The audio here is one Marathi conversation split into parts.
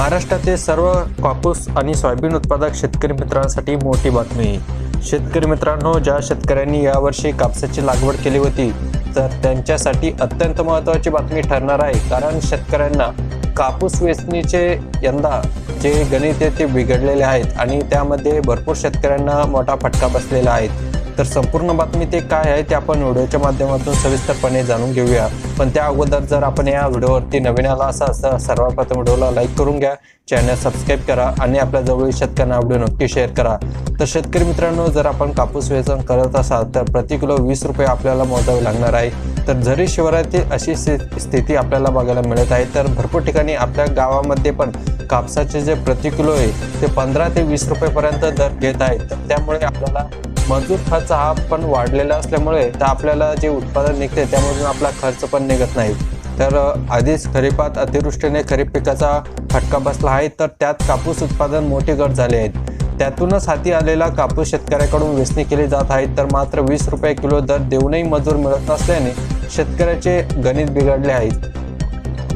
महाराष्ट्रातील सर्व कापूस आणि सोयाबीन उत्पादक शेतकरी मित्रांसाठी मोठी बातमी. शेतकरी मित्रांनो ज्या शेतकऱ्यांनी यावर्षी कापसाची लागवड केली होती तर त्यांच्यासाठी अत्यंत महत्त्वाची बातमी ठरणार आहे. कारण शेतकऱ्यांना कापूस वेचणीचे यंदा जे गणित आहे ते बिघडलेले आहेत आणि त्यामध्ये भरपूर शेतकऱ्यांना मोठा फटका बसलेला आहे. तर संपूर्ण बातमी ते काय आहे ते आपण व्हिडिओच्या माध्यमातून सविस्तरपणे जाणून घेऊया. पण त्या अगोदर जर आपण या व्हिडिओवरती नवीन आला असा असं सर्वप्रथम व्हिडिओला लाईक करून घ्या. चॅनल सबस्क्राईब करा आणि आपल्या जवळील शेतकऱ्यांना व्हिडिओ नक्की शेअर करा. तर शेतकरी मित्रांनो जर आपण कापूस वेचण करत असाल तर प्रति किलो वीस रुपये आपल्याला मोजावे लागणार आहे. तर जरी शिवरातील अशी स्थिती स्थिती आपल्याला बघायला मिळत आहे तर भरपूर ठिकाणी आपल्या गावामध्ये पण कापसाचे जे प्रति किलो आहे ते पंधरा ते वीस रुपयेपर्यंत दर घेत आहेत. तर त्यामुळे आपल्याला मजूर खर्च हा पण वाढलेला असल्यामुळे तर आपल्याला जे उत्पादन निघते त्यामधून आपला खर्च पण निघत नाही. तर आधीच खरीपात अतिवृष्टीने खरीप पिकाचा फटका बसला आहे तर त्यात कापूस उत्पादन मोठी घट झाले आहेत त्यातूनच हाती आलेला कापूस शेतकऱ्याकडून वेचणी केली जात आहे तर मात्र वीस रुपये किलो दर देऊनही मजूर मिळत नसल्याने शेतकऱ्याचे गणित बिघडले आहेत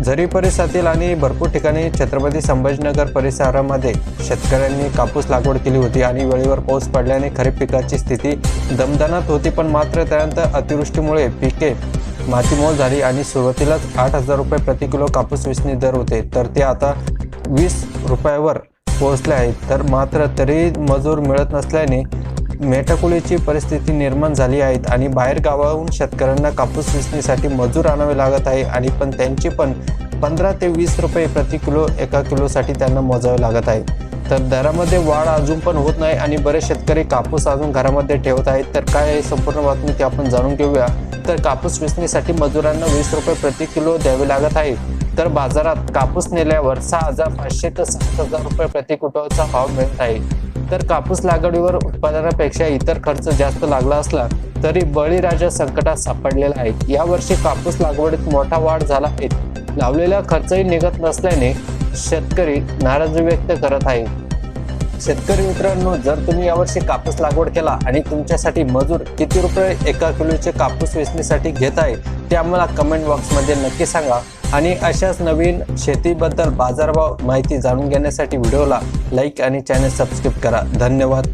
झरी परिसरातील आणि भरपूर ठिकाणी छत्रपती संभाजीनगर परिसरामध्ये शेतकऱ्यांनी कापूस लागवड केली होती आणि वेळेवर पाऊस पडल्याने खरीप पिकाची स्थिती दमदनात होती पण मात्र त्यानंतर अतिवृष्टीमुळे पिके मातीमोल झाली आणि सुरुवातीलाच आठ हजार रुपये प्रति किलो कापूस विसणी दर होते. तर ते आता वीस रुपयावर पोहोचले आहेत. तर मात्र तरी मजूर मिळत नसल्याने मेटाकुलीची परिस्थिती निर्माण झाली आहे आणि बाहेर गावाहून शेतकऱ्यांना कापूस वेचणीसाठी मजूर आणावे लागत आहे आणि पण त्यांची पण पंधरा ते वीस रुपये प्रति किलो एका किलोसाठी त्यांना मोजावे लागत आहे. तर दरामध्ये वाढ अजून पण होत नाही आणि बरेच शेतकरी कापूस अजून घरामध्ये ठेवत आहेत. तर काय आहे? संपूर्ण बातमी ते आपण जाणून घेऊया. तर कापूस वेचणीसाठी मजुरांना वीस रुपये प्रति किलो द्यावे लागत आहे. तर बाजारात कापूस नेल्यावर सहा हजार पाचशे ते सात हजार रुपये प्रति क्विंटलचा भाव मिळत आहे. तर कापूस लागवडीवर उत्पादनापेक्षा इतर खर्च जास्त लागला असला तरी बळीराजा संकटात सापडलेला आहे. यावर्षी कापूस लागवडीत मोठा वाढ झाला आहे. लावलेला खर्चही निघत नसल्याने शेतकरी नाराजी व्यक्त करत आहे. शेतकरी मित्रांनो जर तुम्ही यावर्षी कापूस लागवड केला आणि तुमच्यासाठी मजूर किती रुपये एका किलोचे कापूस वेचणीसाठी घेत आहे ते आम्हाला कमेंट बॉक्समध्ये नक्की सांगा. आणि अशाच नवीन शेतीबद्दल बाजारभाव माहिती जाणून घेण्यासाठी व्हिडिओला लाईक आणि चॅनल सबस्क्राईब करा. धन्यवाद.